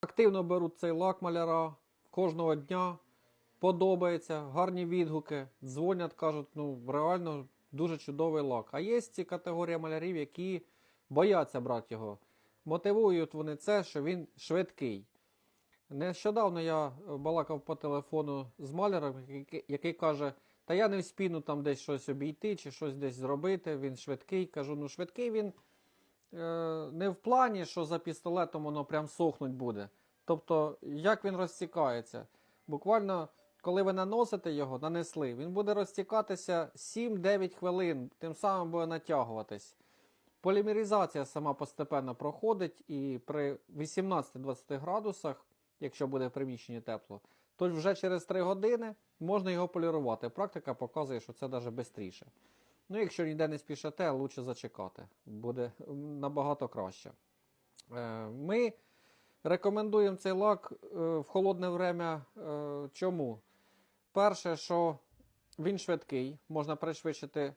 Активно беруть цей лак маляра кожного дня. Подобається, гарні відгуки. Дзвонять, кажуть, ну реально дуже чудовий лак. А є ці категорія малярів, які бояться брати його. Мотивують вони це, що він швидкий. Нещодавно я балакав по телефону з маляром, який, каже: Та я не вспіну там десь щось обійти чи щось десь зробити. Він швидкий. Кажу, ну швидкий він не в плані, що за пістолетом воно прям сохнуть буде. Тобто, як він розтікається? Буквально, коли ви наносите його, нанесли, він буде розтікатися 7-9 хвилин, тим самим буде натягуватись. Полімеризація сама постепенно проходить, і при 18-20 градусах, якщо буде в приміщенні тепло, то вже через 3 години можна його полірувати. Практика показує, що це навіть швидше. Ну, якщо ніде не спішите, лучше зачекати. Буде набагато краще. Е, Ми рекомендуємо цей лак е, в холодне время. Е, Чому? Перше, що він швидкий, можна пришвидшити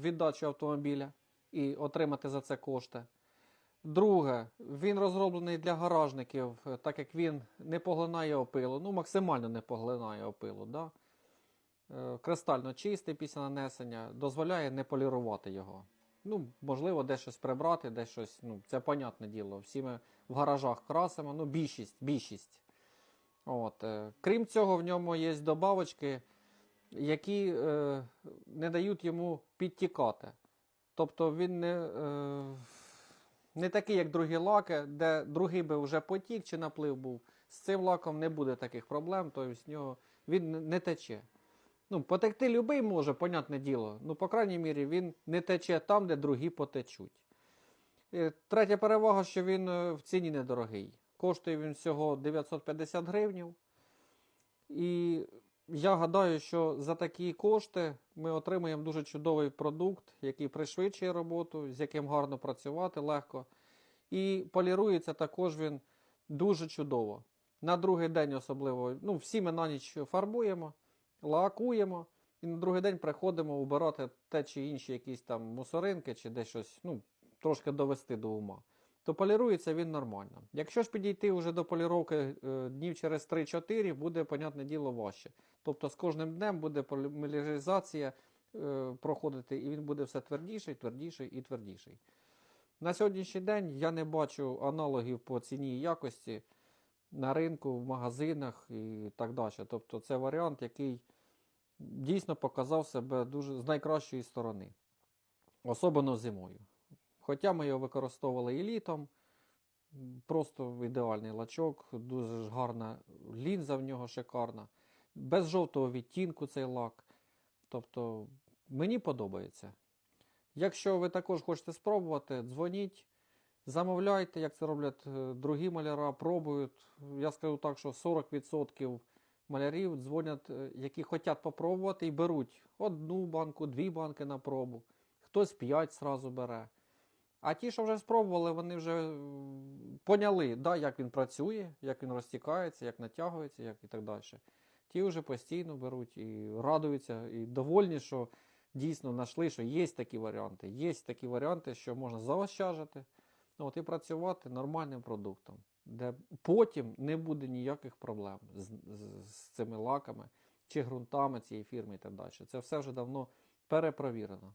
віддачу автомобіля і отримати за це кошти. Друге, він розроблений для гаражників, так як він не поглинає опилу, ну максимально не поглинає опилу. Да? Е, Кристально чистий після нанесення, дозволяє не полірувати його. Ну, можливо, де щось прибрати, де щось, ну, це понятне діло. Всі ми в гаражах красимо, ну, більшість, більшість. От. е, Крім цього, в ньому є добавочки, які е, не дають йому підтікати. Тобто він не, е, не такий, як другі лаки, де другий би вже потік чи наплив був. З цим лаком не буде таких проблем, тобто з нього він не тече. Ну, потекти любий може, понятне діло. Ну, по крайній мірі, він не тече там, де другі потечуть. Е, Третя перевага, що він е, в ціні недорогий. Коштує він всього 950 гривнів. І я гадаю, що за такі кошти ми отримаємо дуже чудовий продукт, який пришвидшує роботу, з яким гарно працювати легко. І полірується також він дуже чудово. На другий день особливо. Ну, всі ми на ніч фарбуємо, лакуємо, і на другий день приходимо убирати те чи інші якісь там мусоринки, чи десь щось, ну, трошки довести до ума. То полірується він нормально. Якщо ж підійти вже до поліровки е, днів через 3-4, буде, понятне діло, важче. Тобто з кожним днем буде полімеризація е, проходити, і він буде все твердіший, твердіший і твердіший. На сьогоднішній день я не бачу аналогів по ціні і якості на ринку, в магазинах і так далі. Тобто це варіант, який дійсно показав себе дуже з найкращої сторони, особливо зимою. Хоча ми його використовували і літом, просто ідеальний лачок, дуже ж гарна лінза в нього шикарна, без жовтого відтінку цей лак. Тобто мені подобається. Якщо ви також хочете спробувати, дзвоніть, замовляйте, як це роблять е, другі маляра, пробують. Я скажу так, що 40% малярів дзвонять, е, які хочуть попробувати і беруть одну банку, дві банки на пробу. Хтось 5 зразу бере. А ті, що вже спробували, вони вже поняли, да, як він працює, як він розтікається, як натягується, як і так далі. Ті вже постійно беруть і радуються, і довольні, що дійсно знайшли, що є такі варіанти. Є такі варіанти, що можна заощаджити ну, от, і працювати нормальним продуктом, де потім не буде ніяких проблем з, з, з цими лаками чи ґрунтами цієї фірми і так далі. Це все вже давно перепровірено.